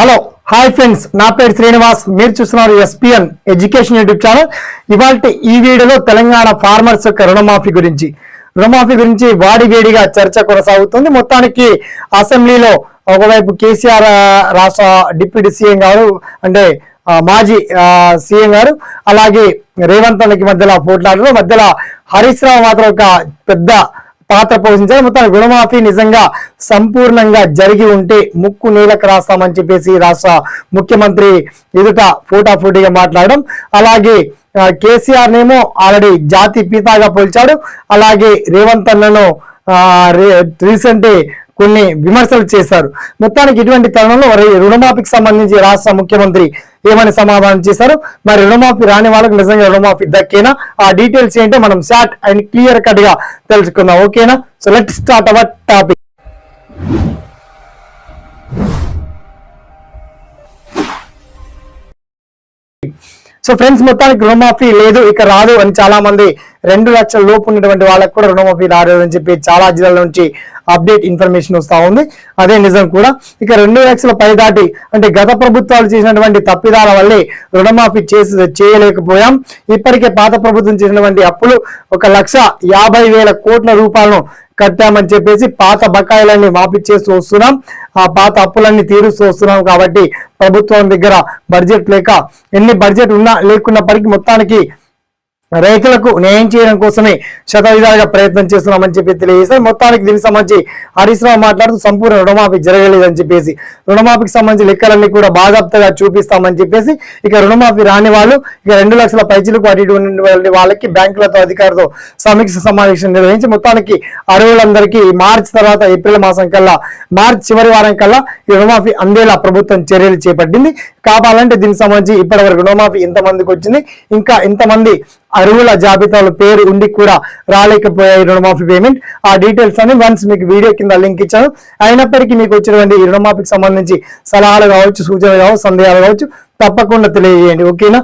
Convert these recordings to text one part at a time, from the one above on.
Hello hi friends. నా పేరు శ్రీనివాస్. మీరు చూస్తున్నారు ఎస్పిఎన్ ఎడ్యుకేషన్ యూట్యూబ్ ఛానల్. ఇవాళ ఈ వీడియోలో తెలంగాణ ఫార్మర్స్ యొక్క రుణమాఫీ గురించి. రుణమాఫీ గురించి వాడి వేడిగా చర్చ కొనసాగుతుంది. మొత్తానికి అసెంబ్లీలో ఒకవైపు కేసీఆర్ రాష్ట్ర డిప్యూటీ సీఎం గారు అంటే మాజీ సీఎం గారు అలాగే రేవంత్ రెడ్డికి మధ్యలో పోట్లాడారు మధ్యలో హరీష్ రావు మాత్రం ఒక పెద్ద పాత్ర పోషించారు. మొత్తం రుణమాఫీ నిజంగా సంపూర్ణంగా జరిగి ఉంటే ముక్కు నీళ్ళకు రాస్తామని చెప్పేసి రాష్ట్ర ముఖ్యమంత్రి ఎదుట ఫోటాఫోటీగా మాట్లాడడం. అలాగే కేసీఆర్ నేమో ఆల్రెడీ జాతి పీతాగా పోల్చాడు. అలాగే రేవంత్ అన్నను రీసెంట్ కొన్ని విమర్శలు చేశారు. మొత్తానికి ఇటువంటి తరుణంలో రుణమాఫీకి సంబంధించి రాష్ట్ర ముఖ్యమంత్రి ఏమని సమాధానం చేశారు? మరి రుణమాఫీ రాని వాళ్ళకి నిజంగా రుణమాఫీ దక్కేనా? ఆ డీటెయిల్స్ ఏంటో మనం షార్ట్ అండ్ క్లియర్ కట్గా తెలుసుకుందాం. ఓకేనా? So let start our topic so friends మొత్తానికి రుణమాఫీ లేదు ఇక రాదు అని చాలా మంది రెండు లక్షల లోపు ఉన్నటువంటి వాళ్ళకి కూడా రుణమాఫీ రాలేదు అని చెప్పి చాలా జిల్లాల నుంచి అప్డేట్ ఇన్ఫర్మేషన్ వస్తా ఉంది. అదే నిజం కూడా. ఇక రెండు లక్షల పై దాటి అంటే గత ప్రభుత్వాలు చేసినటువంటి తప్పిదాల వల్లే రుణమాఫీ చేసి చేయలేకపోయాం. ఇప్పటికే పాత ప్రభుత్వం చేసినటువంటి అప్పులు ఒక లక్ష యాభై వేల కోట్ల రూపాయలను కట్టామని చెప్పేసి పాత బకాయిలన్నీ మాఫీ చేస్తూ వస్తున్నాం. ఆ పాత అప్పులన్నీ తీరుస్తూ వస్తున్నాం కాబట్టి ప్రభుత్వం దగ్గర బడ్జెట్ లేక ఎన్ని బడ్జెట్ ఉన్నా లేకున్నప్పటికీ మొత్తానికి రైతులకు న్యాయం చేయడం కోసమే శతవిధాలుగా ప్రయత్నం చేస్తున్నామని చెప్పి తెలియజేశారు. మొత్తానికి దీనికి సంబంధించి హరీష్ రావు మాట్లాడుతూ సంపూర్ణ రుణమాఫీ జరగలేదని చెప్పేసి రుణమాఫీకి సంబంధించి లెక్కలన్నీ కూడా బాధాప్తగా చూపిస్తామని చెప్పేసి ఇక రుణమాఫీ రాని వాళ్ళు ఇక రెండు లక్షల పైచీలకు అటు ఇటు వాళ్ళకి బ్యాంకులతో అధికారులతో సమీక్ష సమావేశం నిర్వహించి మొత్తానికి అర్హులందరికీ మార్చి తర్వాత ఏప్రిల్ మాసం కల్లా మార్చి చివరి వారం కల్లా ఈ రుణమాఫీ అందేలా ప్రభుత్వం చర్యలు చేపట్టింది. కావాలంటే దీనికి సంబంధించి ఇప్పటివరకు రుణమాఫీ ఎంతమందికి వచ్చింది. ఇంకా ఎంతమంది అరువుల జాబితాలో పేరు ఉండి కూడా రాలేకపోయాయి రుణమాఫీ పేమెంట్. ఆ డీటెయిల్స్ అని వన్స్ మీకు వీడియో కింద లింక్ ఇచ్చాను. అయినప్పటికీ మీకు వచ్చినటువంటి ఈ రుణమాఫీకి సంబంధించి సలహాలు కావచ్చు సూచనలు కావచ్చు సందేహాలు కావచ్చు తప్పకుండా తెలియజేయండి. ఓకేనా?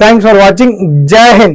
థ్యాంక్స్ ఫర్ వాచింగ్ జై హింద్.